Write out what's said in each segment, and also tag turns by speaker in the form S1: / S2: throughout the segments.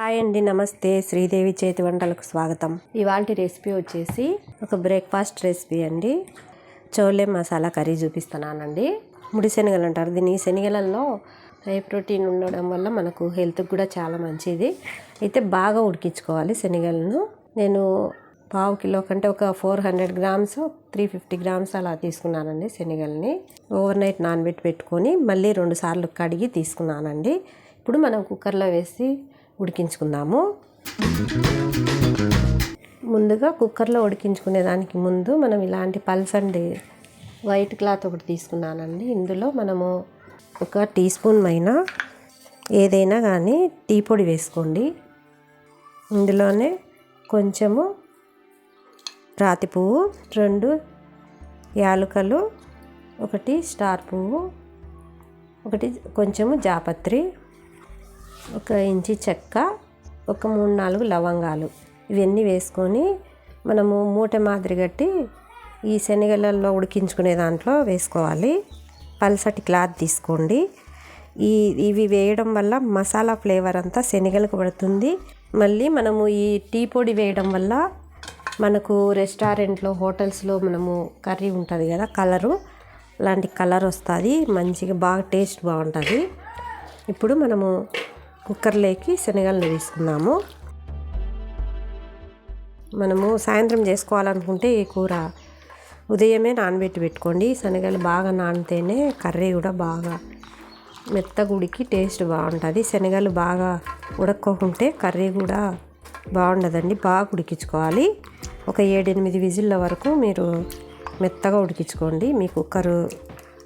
S1: Hi అండి నమస్తే. శ్రీదేవి చేతి వంటలకు స్వాగతం. ఇవాళ రెసిపీ వచ్చేసి ఒక బ్రేక్ఫాస్ట్ రెసిపీ అండి. చోలే మసాలా కర్రీ చూపిస్తున్నానండి. ముడి శనగలు అంటారు. దీని శనగలలో హై ప్రోటీన్ ఉండడం వల్ల మనకు హెల్త్కి కూడా చాలా మంచిది. అయితే బాగా ఉడికించుకోవాలి శనగలను. నేను పావు కిలో కంటే ఒక four hundred grams three fifty grams అలా తీసుకున్నానండి శనగల్ని. ఓవర్ నైట్ నానబెట్టి పెట్టుకొని మళ్ళీ రెండు సార్లు కడిగి తీసుకున్నానండి. ఇప్పుడు మనం కుక్కర్లో వేసి ఉడికించుకుందాము. ముందుగా కుక్కర్లో ఉడికించుకునే దానికి ముందు మనం ఇలాంటి పల్సండి వైట్ క్లాత్ ఒకటి తీసుకున్నానండి. ఇందులో మనము ఒక టీ స్పూన్ అయినా ఏదైనా కానీ టీ పొడి వేసుకోండి. ఇందులోనే కొంచెము రాతి పువ్వు రెండు యాలుకలు ఒకటి స్టార్ పువ్వు ఒకటి కొంచెము జాపత్రి ఒక ఇంచి చెక్క ఒక మూడు నాలుగు లవంగాలు. ఇవన్నీ వేసుకొని మనము మూట మాదిరి కట్టి ఈ శనగలలో ఉడికించుకునే దాంట్లో వేసుకోవాలి. పల్సటి క్లాత్ తీసుకోండి. ఈ ఇవి వేయడం వల్ల మసాలా ఫ్లేవర్ అంతా శనగలకు పడుతుంది. మళ్ళీ మనము ఈ టీ పొడి వేయడం వల్ల మనకు రెస్టారెంట్లో హోటల్స్లో మనము కర్రీ ఉంటుంది కదా కలరు. అలాంటి కలర్ వస్తుంది. మంచిగా బాగా టేస్ట్ బాగుంటుంది. ఇప్పుడు మనము కుక్కర్లోకి శనగలను తీసుకున్నాము. మనము సాయంత్రం చేసుకోవాలనుకుంటే ఈ కూర ఉదయమే నానబెట్టి పెట్టుకోండి. శనగలు బాగా నానితేనే కర్రీ కూడా బాగా మెత్తగా ఉడికి టేస్ట్ బాగుంటుంది. శనగలు బాగా ఉడక్కోకుంటే కర్రీ కూడా బాగుండదండి. బాగా ఉడికించుకోవాలి. ఒక ఏడెనిమిది విజిల్ల వరకు మీరు మెత్తగా ఉడికించుకోండి. మీ కుక్కరు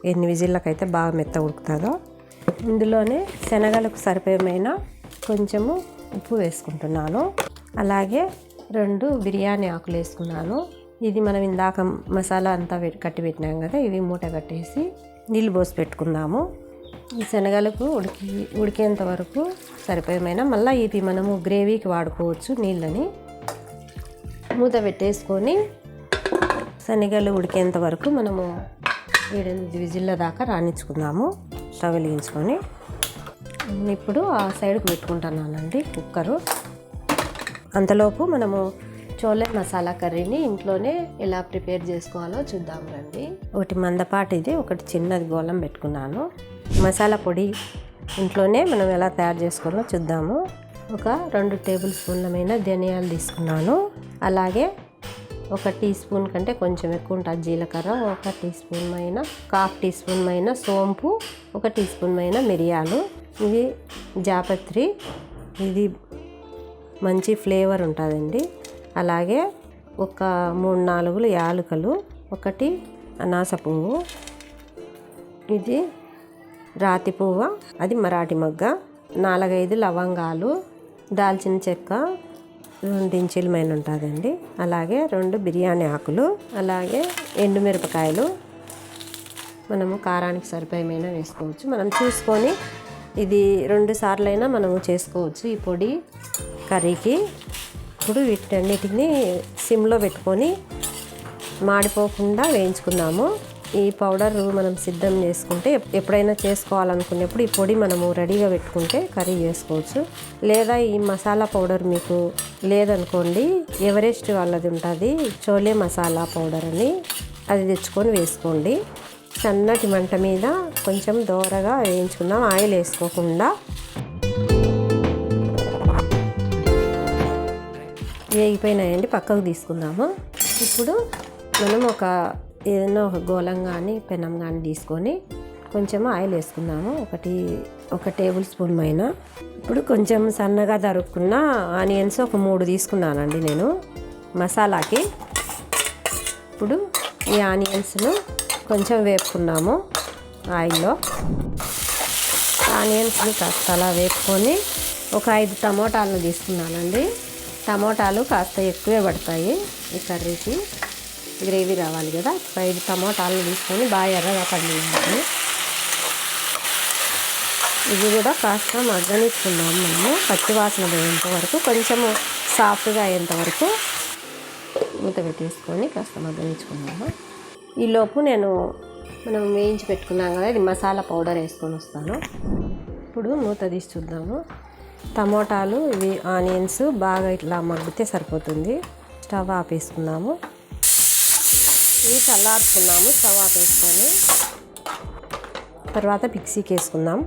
S1: ఎన్ని విజిల్లకైతే బాగా మెత్త ఉడుకుతుందో ఇందులోనే శనగలకు సరిపోయమైన కొంచెము ఉప్పు వేసుకుంటున్నాను. అలాగే రెండు బిర్యానీ ఆకులు వేసుకున్నాను. ఇది మనం ఇందాక మసాలా అంతా కట్టి పెట్టినాం కదా ఇవి మూట కట్టేసి నీళ్ళు పోసి పెట్టుకుందాము. ఈ శనగలకు ఉడికి ఉడికేంత వరకు సరిపోయమైన మళ్ళీ ఇది మనము గ్రేవీకి వాడుకోవచ్చు నీళ్ళని. మూత పెట్టేసుకొని శనగలు ఉడికేంత వరకు మనము ఏడెనిమిది విజిల్ల దాకా రాణించుకుందాము స్టవ్ వెలిగించుకొని ఇప్పుడు ఆ సైడ్కి పెట్టుకుంటున్నానండి కుక్కరు. అంతలోపు మనము చోలే మసాలా కర్రీని ఇంట్లోనే ఎలా ప్రిపేర్ చేసుకోవాలో చూద్దాం రండి. ఒకటి మందపాటిది ఒకటి చిన్నది గోళం పెట్టుకున్నాను. మసాలా పొడి ఇంట్లోనే మనం ఎలా తయారు చేసుకోవాలో చూద్దాము. ఒక రెండు టేబుల్ స్పూన్లమైన ధనియాలు తీసుకున్నాను. అలాగే ఒక టీ స్పూన్ కంటే కొంచెం ఎక్కువ ఉంటుంది జీలకర్ర ఒక టీ స్పూన్ అయిన హాఫ్ టీ స్పూన్ అయిన సోంపు ఒక టీ స్పూన్ అయిన మిరియాలు. ఇది జాపత్రి ఇది మంచి ఫ్లేవర్ ఉంటుందండి. అలాగే ఒక మూడు నాలుగులు యాలకులు ఒకటి అనాస పువ్వు ఇది రాతి పువ్వు అది మరాఠీ మొగ్గ నాలుగైదు లవంగాలు దాల్చిన చెక్క రెండు మైన ఉంటుందండి. అలాగే రెండు బిర్యానీ ఆకులు అలాగే ఎండుమిరపకాయలు మనము కారానికి సరిపోయమైనా వేసుకోవచ్చు. మనం చూసుకొని ఇది రెండు సార్లైనా మనము చేసుకోవచ్చు ఈ పొడి కర్రీకి. ఇప్పుడు వీటన్నిటిని సిమ్లో పెట్టుకొని మాడిపోకుండా వేయించుకుందాము. ఈ పౌడర్ మనం సిద్ధం చేసుకుంటే ఎప్పుడైనా చేసుకోవాలనుకున్నప్పుడు ఈ పొడి మనము రెడీగా పెట్టుకుంటే కర్రీ చేసుకోవచ్చు. లేదా ఈ మసాలా పౌడర్ మీకు లేదనుకోండి ఎవరెస్ట్ వాళ్ళది ఉంటుంది చోలే మసాలా పౌడర్ అని అది తెచ్చుకొని వేసుకోండి. సన్నటి మంట మీద కొంచెం దోరగా వేయించుకుందాం ఆయిల్ వేసుకోకుండా. వేగిపోయినాయండి పక్కకు తీసుకుందాము. ఇప్పుడు మనం ఒక ఏదైనా ఒక గోళం కానీ పెనం కానీ తీసుకొని కొంచెం ఆయిల్ వేసుకున్నాము ఒకటి ఒక టేబుల్ స్పూన్ పైన. ఇప్పుడు కొంచెం సన్నగా తరుక్కున్న ఆనియన్స్ ఒక మూడు తీసుకున్నానండి నేను మసాలాకి. ఇప్పుడు ఈ ఆనియన్స్ను కొంచెం వేపుకున్నాము ఆయిల్లో. ఆనియన్స్ని కాస్త అలా వేపుకొని ఒక ఐదు టమోటాలను తీసుకున్నానండి. టమోటాలు కాస్త ఎక్కువే పడతాయి ఈ కర్రీకి. గ్రేవీ రావాలి కదా. ఫ్రైడ్ ఐదు తీసుకొని బాగా ఎర్రగా పండించాలి. ఇది కూడా కాస్త మగ్గనిచ్చుకుందాం మనము పచ్చివాసన పోయేంత వరకు కొంచెము సాఫ్ట్గా అయ్యేంత వరకు మూత పెట్టేసుకొని కాస్త మగ్గనిచ్చుకున్నాము ఈలోపు నేను మనం వేయించి పెట్టుకున్నాం కదా ఇది మసాలా పౌడర్ వేసుకొని వస్తాను. ఇప్పుడు మూత తీసి చూద్దాము. టమోటాలు ఇవి ఆనియన్స్ బాగా ఇట్లా మగ్గితే సరిపోతుంది. స్టవ్ ఆపేసుకున్నాము. ఇవి చల్లార్చుకున్నాము స్టవ్ ఆపేసుకొని తర్వాత మిక్సీకి వేసుకుందాం.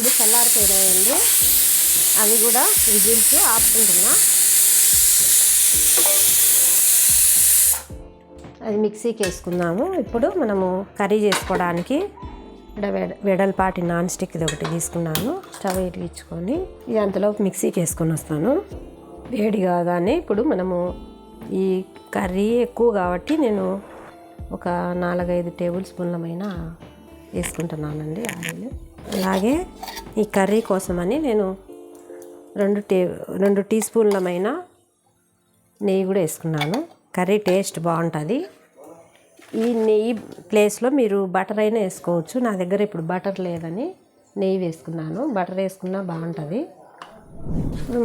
S1: ఇది చల్లారిపోయినాయండి. అవి కూడా విజిల్స్ ఆపుకుంటున్నా. అది మిక్సీకి వేసుకుందాము. ఇప్పుడు మనము కర్రీ చేసుకోవడానికి ఇక్కడ వెడ వెడల్పాటి నాన్ స్టిక్ ఇది ఒకటి తీసుకున్నాను. స్టవ్ ఇట్లించుకొని ఇది అంతలో మిక్సీకి వేసుకొని వస్తాను. వేడి కాగానే ఇప్పుడు మనము ఈ కర్రీ ఎక్కువ కాబట్టి నేను ఒక నాలుగైదు టేబుల్ స్పూన్లమైన వేసుకుంటున్నానండి ఆయిల్. అలాగే ఈ కర్రీ కోసమని నేను రెండు టే రెండు టీ స్పూన్లమైన నెయ్యి కూడా వేసుకున్నాను. కర్రీ టేస్ట్ బాగుంటుంది. ఈ నెయ్యి ప్లేస్లో మీరు బటర్ అయినా వేసుకోవచ్చు. నా దగ్గర ఇప్పుడు బటర్ లేదని నెయ్యి వేసుకున్నాను. బటర్ వేసుకున్నా బాగుంటుంది.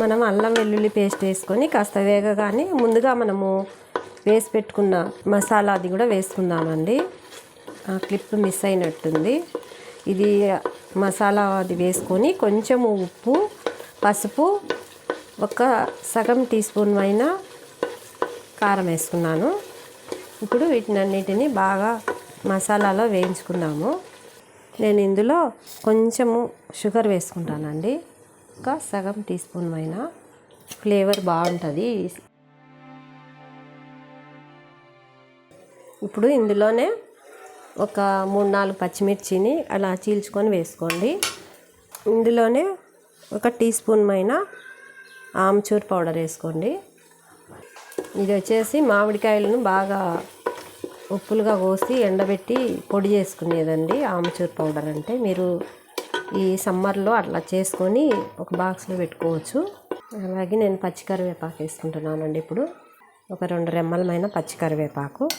S1: మనం అల్లం వెల్లుల్లి పేస్ట్ వేసుకొని కాస్త వేగగానే ముందుగా మనము వేసి పెట్టుకున్న మసాలా అది కూడా వేసుకుందామండి. ఆ క్లిప్ మిస్ అయినట్టుంది. ఇది మసాలా అది వేసుకొని కొంచెము ఉప్పు పసుపు ఒక సగం టీ స్పూన్ అయిన కారం వేసుకున్నాను. ఇప్పుడు వీటిని అన్నిటిని బాగా మసాలాలో వేయించుకుందాము. నేను ఇందులో కొంచెము షుగర్ వేసుకుంటానండి. ఒక సగం టీ స్పూన్ అయినా ఫ్లేవర్ బాగుంటుంది. ఇప్పుడు ఇందులోనే ఒక మూడు నాలుగు పచ్చిమిర్చిని అలా చీల్చుకొని వేసుకోండి. ఇందులోనే ఒక టీ స్పూన్ అయిన ఆమ్చూర్ పౌడర్ వేసుకోండి. ఇది వచ్చేసి మామిడికాయలను బాగా ఉప్పులుగా కోసి ఎండబెట్టి పొడి చేసుకునేదండి ఆమ్చూర్ పౌడర్ అంటే. మీరు ఈ సమ్మర్లో అట్లా చేసుకొని ఒక బాక్స్లో పెట్టుకోవచ్చు. అలాగే నేను పచ్చి కరివేపాకు వేసుకుంటున్నానండి ఇప్పుడు. ఒక రెండు రెమ్మలమైన పచ్చికరివేపాకు.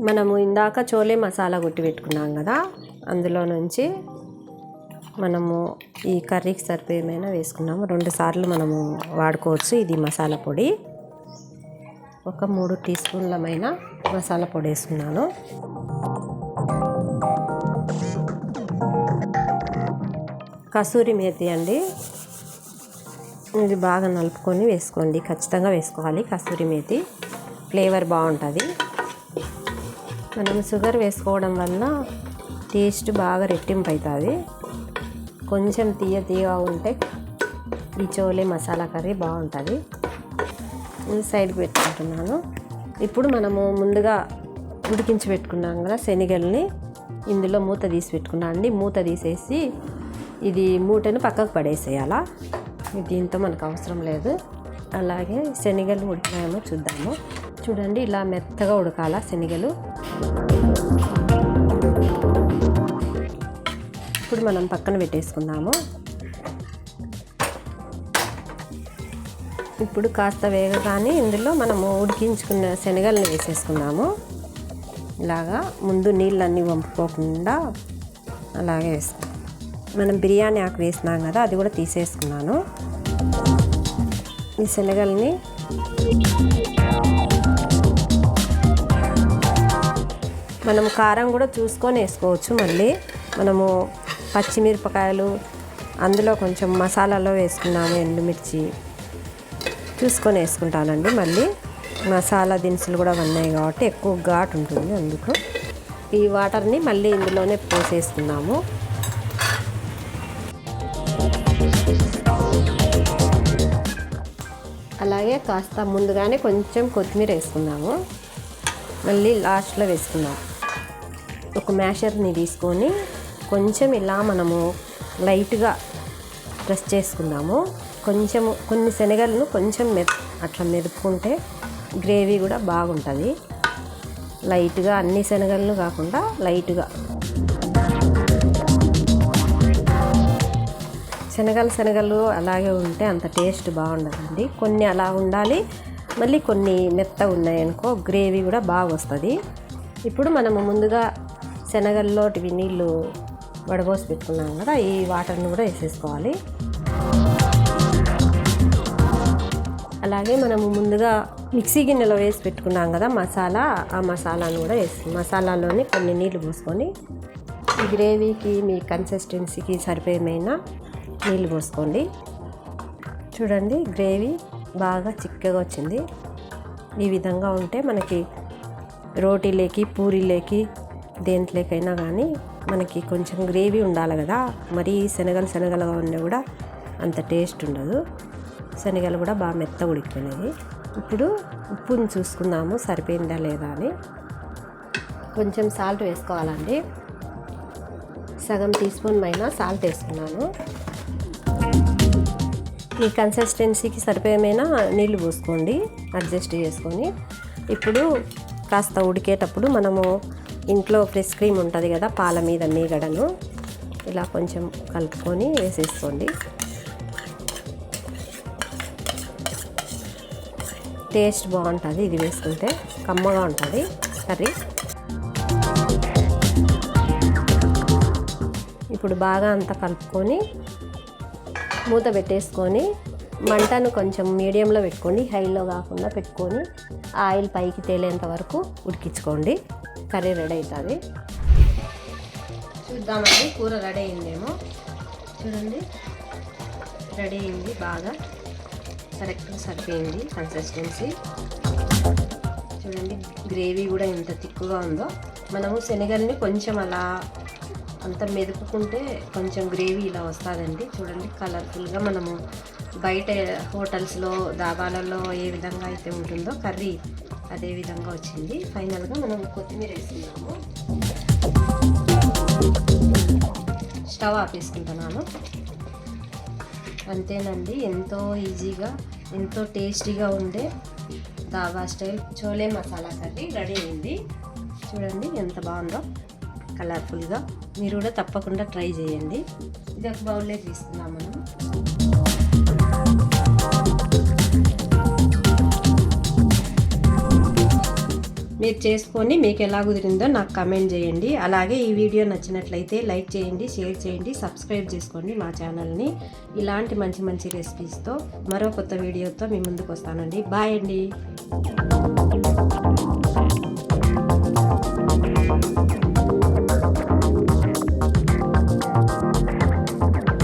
S1: మనము ఇందాక చోలే మసాలా కొట్టి పెట్టుకున్నాం కదా అందులో నుంచి మనము ఈ కర్రీకి సరిపోయేమైనా వేసుకున్నాము. రెండు సార్లు మనము వాడుకోవచ్చు ఇది మసాలా పొడి. ఒక మూడు టీ స్పూన్లమైన మసాలా పొడి వేసుకున్నాను. కసూరి మేతి అండి. ఇది బాగా నలుపుకొని వేసుకోండి. ఖచ్చితంగా వేసుకోవాలి కసూరి మేతి. ఫ్లేవర్ బాగుంటుంది. మనం షుగర్ వేసుకోవడం వల్ల టేస్ట్ బాగా రెట్టింపు అవుతుంది కొంచెం తీయ తీయగా ఉంటే ఈ చోలే మసాలా కర్రీ బాగుంటుంది. సైడ్కి పెట్టుకుంటున్నాను. ఇప్పుడు మనము ముందుగా ఉడికించి పెట్టుకున్నాం కదా శనగల్ని. ఇందులో మూత తీసి పెట్టుకున్నాను అండి. మూత తీసేసి ఇది మూటను పక్కకు పడేసేయాలా. దీంతో మనకు అవసరం లేదు. అలాగే శనగలు ఉడికాయేమో చూద్దాము. చూడండి ఇలా మెత్తగా ఉడకాల శనగలు. ఇప్పుడు మనం పక్కన పెట్టేసుకుందాము. ఇప్పుడు కాస్త వేగగానే ఇందులో మనము ఉడికించుకున్న శనగలను వేసేసుకున్నాము ఇలాగా ముందు నీళ్ళన్నీ వంపుకోకుండా అలాగే వేస్తాం. మనం బిర్యానీ ఆకు వేసినాం కదా అది కూడా తీసేసుకున్నాను. ఈ శనగల్ని మనం కారం కూడా చూసుకొని వేసుకోవచ్చు మళ్ళీ. మనము పచ్చిమిరపకాయలు అందులో కొంచెం మసాలాలో వేసుకున్నాము ఎండుమిర్చి. చూసుకొని వేసుకుంటానండి. మళ్ళీ మసాలా దినుసులు కూడా ఉన్నాయి కాబట్టి ఎక్కువ ఘాట్ ఉంటుంది అందుకు. ఈ వాటర్ని మళ్ళీ ఇందులోనే పోసేసుకున్నాము అలాగే కాస్త ముందుగానే కొంచెం కొత్తిమీర వేసుకున్నాము మళ్ళీ లాస్ట్లో వేసుకున్నాము ఒక మ్యాషర్ని తీసుకొని కొంచెం ఇలా మనము లైట్గా ప్రెస్ చేసుకుందాము. కొంచెము కొన్ని శనగలను కొంచెం మె అట్లా మెదుపుకుంటే గ్రేవీ కూడా బాగుంటుంది. లైట్గా అన్ని శనగలను కాకుండా లైట్గా. శనగలు శనగలు అలాగే ఉంటే అంత టేస్ట్ బాగుండదండి. కొన్ని అలా ఉండాలి మళ్ళీ కొన్ని మెత్త ఉన్నాయనుకో గ్రేవీ కూడా బాగా వస్తుంది. ఇప్పుడు మనము ముందుగా శనగల్లోటివి నీళ్ళు వడబోసి పెట్టుకున్నాం కదా ఈ వాటర్ని కూడా వేసేసుకోవాలి. అలాగే మనము ముందుగా మిక్సీ గిన్నెలో వేసి పెట్టుకున్నాం కదా మసాలా ఆ మసాలాను కూడా వేసి మసాలాలోని కొన్ని నీళ్ళు పోసుకొని ఈ గ్రేవీకి మీ కన్సిస్టెన్సీకి సరిపోయేమైనా నీళ్ళు పోసుకోండి. చూడండి గ్రేవీ బాగా చిక్కగా వచ్చింది. ఈ విధంగా ఉంటే మనకి రోటీలేకి పూరీలేకి దేంట్లోకైనా కానీ మనకి కొంచెం గ్రేవీ ఉండాలి కదా. మరీ శనగలు శనగలుగా ఉన్నా కూడా అంత టేస్ట్ ఉండదు. శనగలు కూడా బాగా మెత్తగా ఉడికిపోయినాయి. ఇప్పుడు ఉప్పుని చూసుకుందాము సరిపోయిందా లేదా అని. కొంచెం సాల్ట్ వేసుకోవాలండి. సగం టీ స్పూన్ పైన సాల్ట్ వేసుకున్నాను. ఈ కన్సిస్టెన్సీకి సరిపోయేమైనా నీళ్ళు పోసుకోండి అడ్జస్ట్ చేసుకొని. ఇప్పుడు కాస్త ఉడికేటప్పుడు మనము ఇంట్లో ఫ్రెష్ క్రీమ్ ఉంటుంది కదా పాల మీద మీగడను. ఇలా కొంచెం కలుపుకొని వేసేసుకోండి. టేస్ట్ బాగుంటుంది. ఇది వేసుకుంటే కమ్మగా ఉంటుంది కర్రీ. ఇప్పుడు బాగా అంతా కలుపుకొని మూత పెట్టేసుకొని మంటను కొంచెం మీడియంలో పెట్టుకోండి. హైలో కాకుండా పెట్టుకొని ఆయిల్ పైకి తేలేంత వరకు ఉడికించుకోండి. కర్రీ రెడీ అవుతుంది. చూద్దామండి కూర రెడీ అయిందేమో. చూడండి రెడీ అయింది బాగా. కరెక్ట్గా సరిపోయింది కన్సిస్టెన్సీ చూడండి గ్రేవీ కూడా ఎంత తిక్కుగా ఉందో. మనము శనగల్ని కొంచెం అలా అంత మెదుపుకుంటే కొంచెం గ్రేవీ ఇలా వస్తుందండి. చూడండి కలర్ఫుల్గా మనము బయట హోటల్స్లో దాబాలలో ఏ విధంగా అయితే ఉంటుందో కర్రీ అదే విధంగా వచ్చింది. ఫైనల్గా మనం కొత్తిమీర వేసుకున్నాము స్టవ్ ఆపేసుకుంటున్నాను. అంతేనండి. ఎంతో ఈజీగా ఎంతో టేస్టీగా ఉండే dhaba style chole masala curry ready అయింది. చూడండి ఎంత బాగుందో కలర్ఫుల్గా. మీరు కూడా తప్పకుండా ట్రై చేయండి. ఇది ఒక బౌల్లో తీసుకుందాం మనం. మీరు చేసుకొని మీకు ఎలా కుదిరిందో నాకు కమెంట్ చేయండి. అలాగే ఈ వీడియో నచ్చినట్లయితే లైక్ చేయండి షేర్ చేయండి సబ్స్క్రైబ్ చేసుకోండి మా ఛానల్ని ఇలాంటి మంచి మంచి రెసిపీస్తో మరో కొత్త వీడియోతో మీ ముందుకు వస్తానండి. బాయ్ అండి.